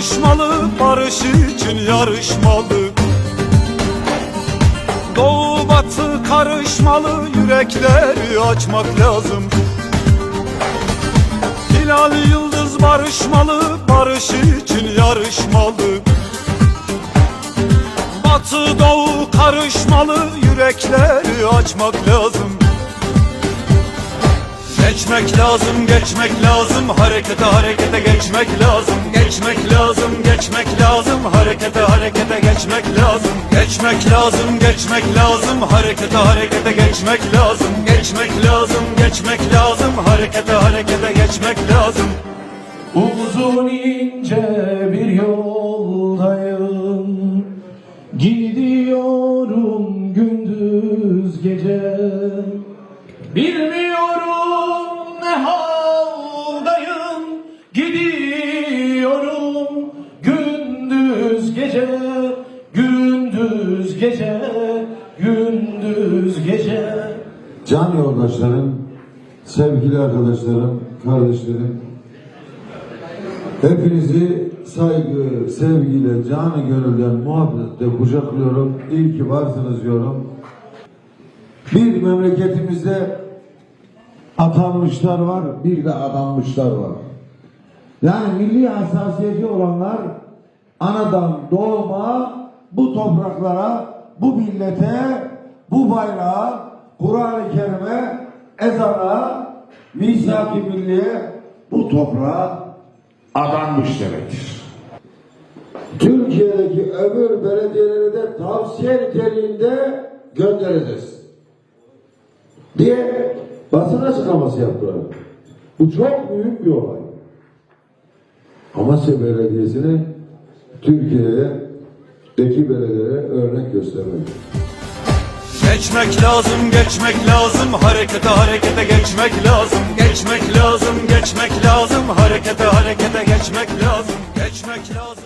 barışmalı, barış için yarışmalı. Doğu batı karışmalı, yürekleri açmak lazım. Hilal yıldız barışmalı, barış için yarışmalı. Batı doğu karışmalı, yürekleri açmak lazım Geçmek lazım, geçmek lazım, harekete harekete geçmek lazım. Geçmek lazım, geçmek lazım, harekete harekete geçmek lazım. Geçmek lazım, geçmek lazım, harekete harekete geçmek lazım. Geçmek lazım, geçmek lazım, harekete harekete geçmek lazım. Uzun ince bir yoldayım. Gidiyorum gündüz gece. Bilmiyorum gece Gündüz gece Gündüz gece Can yoldaşlarım, sevgili arkadaşlarım, kardeşlerim, hepinizi saygı, sevgiyle, canı gönülden, muhabbetle kucaklıyorum. İyi ki varsınız diyorum. Bir memleketimizde atanmışlar var, bir de adanmışlar var. Yani milli hassasiyeti olanlar anadan doğma bu topraklara, bu millete, bu bayrağa, Kur'an-ı Kerim'e, ezana, misak-ı milliye, bu toprağa adanmış demektir. Türkiye'deki öbür belediyeleri de tavsiye niteliğinde göndereceğiz. Diye basın açıklaması yaptılar. Bu çok büyük bir olay. Amasya Belediyesi'ni Türkiye'deki belediyelere örnek göstermek. Geçmek lazım, geçmek lazım, harekete harekete geçmek lazım Geçmek lazım, geçmek lazım, harekete harekete geçmek lazım Geçmek lazım